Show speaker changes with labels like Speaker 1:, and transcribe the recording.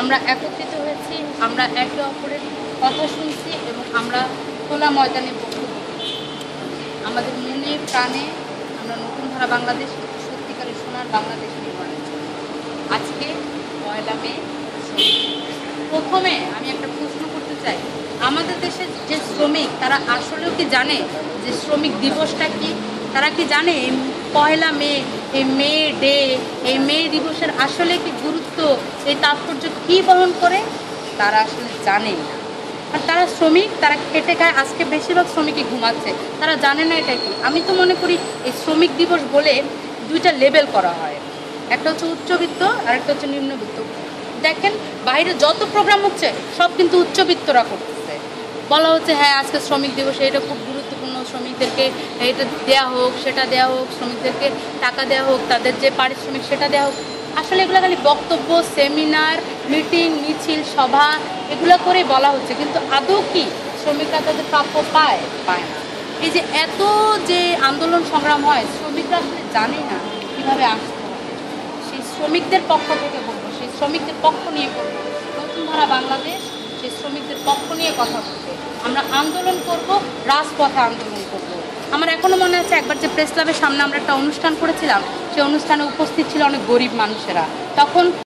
Speaker 1: আমরা একত্রিত হয়েছি, আমরা একে অপরের কথা শুনছি এবং আমরা খোলা ময়দানে বক্তব্য। আমাদের মনে প্রাণে আমরা নতুন ধারা বাংলাদেশ, সত্যিকারের সোনার বাংলাদেশ নির্মাণের আজকে পয়লা মে, প্রথমে আমি একটা প্রশ্ন করতে চাই। আমাদের দেশের যে শ্রমিক, তারা আসলেও কি জানে যে শ্রমিক দিবসটা কি? তারা কি জানে পয়লা মে এই মে ডে, এই মে দিবসের আসলে কি গুরুত্ব, এই তাৎপর্য কি বহন করে, তারা আসলে জানেই না। আর তারা শ্রমিক, তারা খেটে খায়, আজকে বেশিরভাগ শ্রমিকই ঘুমাচ্ছে। তারা জানে না এটা কি। আমি তো মনে করি এই শ্রমিক দিবস বলে দুইটা লেবেল করা হয়। একটা হচ্ছে উচ্চবিত্ত, আর একটা হচ্ছে নিম্নবিত্ত। দেখেন, বাইরে যত প্রোগ্রাম হচ্ছে, সব কিন্তু উচ্চবিত্তরা করতেছে। বলা হচ্ছে হ্যাঁ আজকে শ্রমিক দিবস, এটা খুব গুরুত্বপূর্ণ শ্রমিকদেরকে এটা দেয়া হোক, সেটা দেয়া হোক, শ্রমিকদেরকে টাকা দেওয়া হোক, তাদের যে পারিশ্রমিক সেটা দেওয়া হোক। আসলে এগুলো খালি বক্তব্য সেমিনার মিটিং মিছিল, সভা, এগুলো করেই বলা হচ্ছে। কিন্তু আদৌ কি শ্রমিকরা তাদের প্রাপ্য পায়? পায় না। এই যে এত যে আন্দোলন সংগ্রাম হয়, শ্রমিকরা আসলে জানে না কীভাবে আসতে সেই শ্রমিকদের পক্ষ থেকে বলব সেই শ্রমিকদের পক্ষ নিয়ে বলব নতুন ধারা বাংলাদেশ, সেই শ্রমিকদের পক্ষ নিয়ে কথা বলবে। আমরা আন্দোলন করব, রাজপথে আন্দোলন আমার এখনও মনে আছে একবার যে প্রেস ক্লাবের সামনে আমরা একটা অনুষ্ঠান করেছিলাম, সেই অনুষ্ঠানে উপস্থিত ছিল অনেক গরিব মানুষেরা। তখন